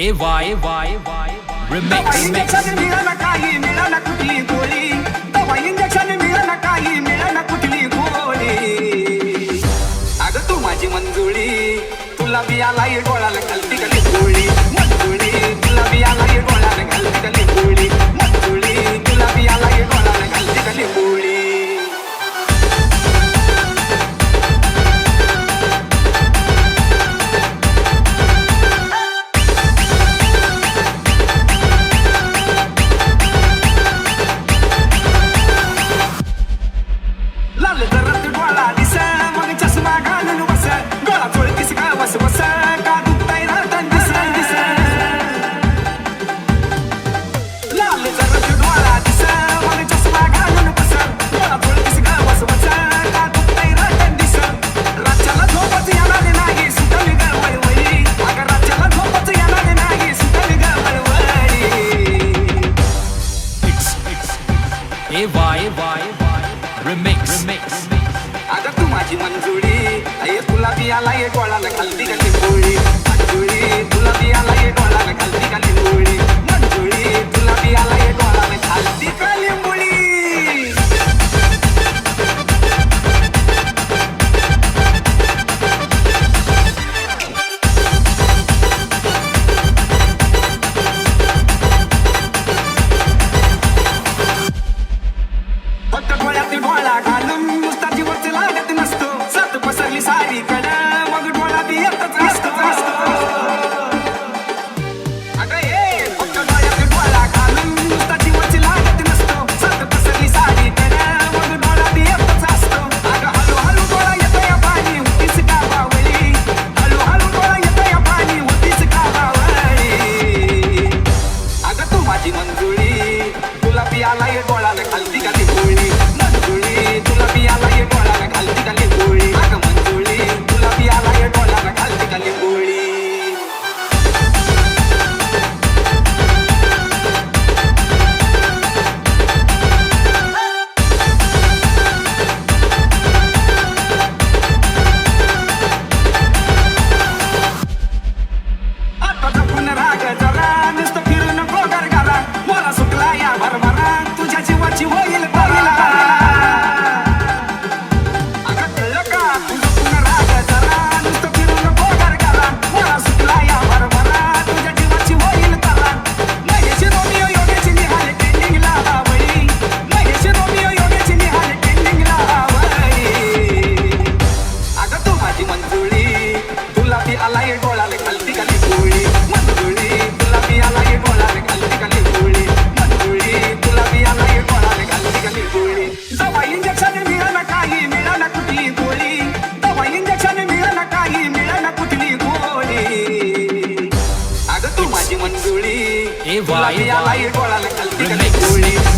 ए वाय वाय वाय रिमिक्स इंजेक्शन मिळाला काही मिळाला कुठली गोळी दवा इंजेक्शन मिळाला काही मिळाला कुठली गोळी अगं तू माझी मंजुळी तुला बियाला dalle terrazze uguali sempre आता तू माझी मंजुळी. तुला बियाला ये डोळाला खालती गल्ली पोळी मंजुळी तुला बियाला ये गोळा राग जरा नुसतं फिरून गोगर घाला. मला सुटला या भरभरा तुझ्या जीवाची होईल दवा इंजेक्शन मिळालं काही मिळालं कुठली गोळी? दवा इंजेक्शन मिळालं काही मिळालं कुठली गोळी? अगं तू माझी मंजुळी. गोळा कलती गोळी?